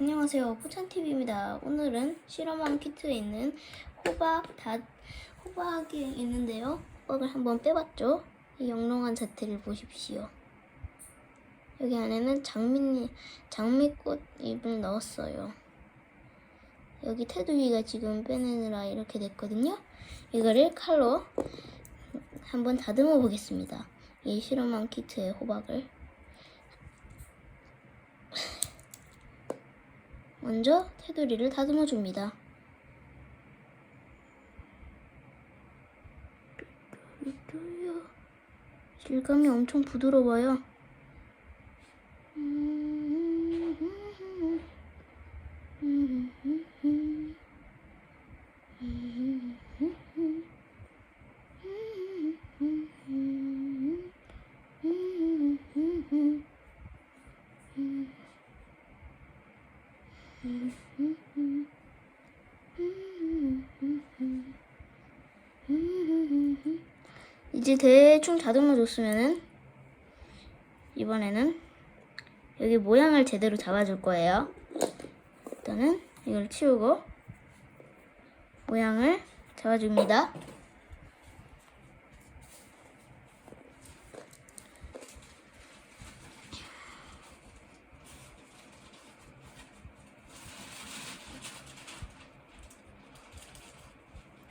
안녕하세요. 포찬TV입니다. 오늘은 실험왕 키트에 있는 호박 다, 호박이 있는데요. 호박을 한번 빼봤죠? 이 영롱한 자태를 보십시오. 여기 안에는 장미, 장미꽃 잎을 넣었어요. 여기 테두리가 지금 빼내느라 이렇게 됐거든요. 이거를 칼로 한번 다듬어 보겠습니다. 이 실험왕 키트의 호박을. 먼저 테두리를 다듬어 줍니다. 질감이 엄청 부드러워요. 이제 대충 다듬어 줬으면은 이번에는 여기 모양을 제대로 잡아줄 거예요. 일단은 이걸 치우고 모양을 잡아줍니다.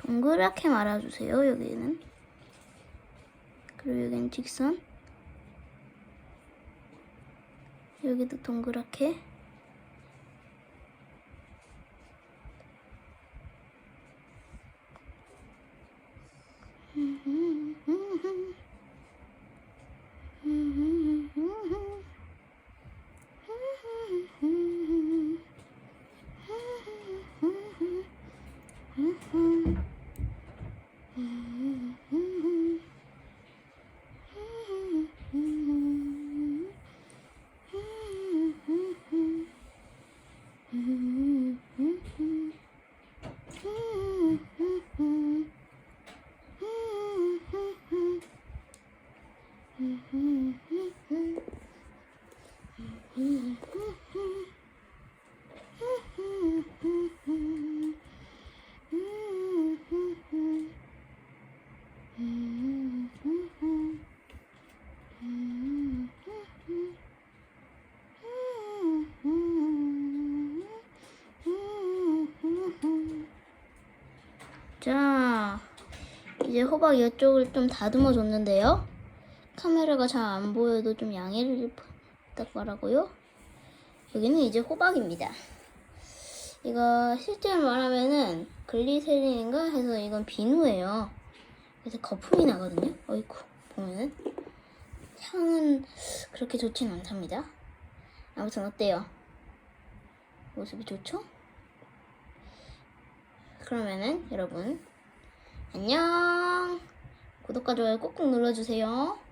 동그랗게 말아주세요, 여기는. 그리고 여기는 직선. 여기도 동그랗게. 자, 이제 호박 이쪽을 좀 다듬어 줬는데요. 카메라가 잘 안 보여도 좀 양해를 부탁바라고요. 여기는 이제 호박입니다. 이거 실제로 말하면은 글리세린인가 해서 이건 비누예요. 그래서 거품이 나거든요. 어이쿠 보면은 향은 그렇게 좋진 않답니다. 아무튼 어때요? 모습이 좋죠? 그러면은 여러분 안녕 구독과 좋아요 꾹꾹 눌러주세요